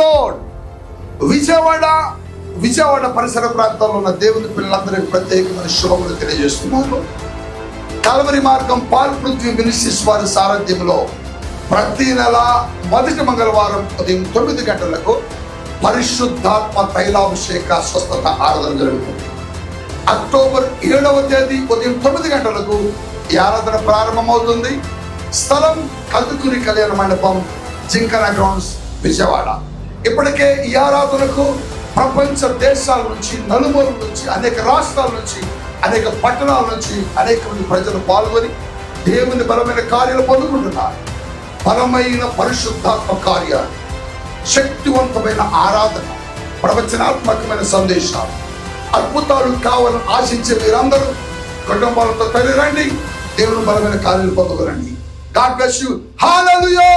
Lord Vijayawada Vijayawada పరిసర ప్రాంతాల్లో ఉన్న దేవుని పిల్లలందరికీ ప్రత్యేకమైన శుభములు తెలియజేస్తున్నారు కలవరి మార్గం పాల్ పృథ్వీ మినిస్ట్రీస్ వారి సారథ్యంలో ప్రతి నెల మొదటి మంగళవారం ఉదయం తొమ్మిది గంటలకు పరిశుద్ధాత్మ తైలాభిషేక స్వస్థత ఆరాధన జరుగుతుంది. అక్టోబర్ ఏడవ తేదీ ఉదయం తొమ్మిది గంటలకు ఈ ఆరాధన ప్రారంభమవుతుంది. స్థలం కదుకుని కళ్యాణ మండపం జింకన గ్రౌండ్స్ విజయవాడ. ఇప్పటికే ఈ ఆరాధనకు ప్రపంచ దేశాల నుంచి నలుమూల నుంచి అనేక రాష్ట్రాల నుంచి అనేక పట్టణాల నుంచి అనేక మంది ప్రజలు పాల్గొని దేవుని బలమైన కార్యాలు పొందుకుంటున్నారు. బలమైన పరిశుద్ధాత్మ కార్యాలు శక్తివంతమైన ఆరాధన ప్రవచనాత్మకమైన సందేశాలు అద్భుతాలు కావాలని ఆశించే మీరందరూ కుటుంబాలతో తల్లి రండి దేవుని బలమైన కార్యాలు పొందుకోరండి గాడ్ బ్లెస్ యూ హాలూయో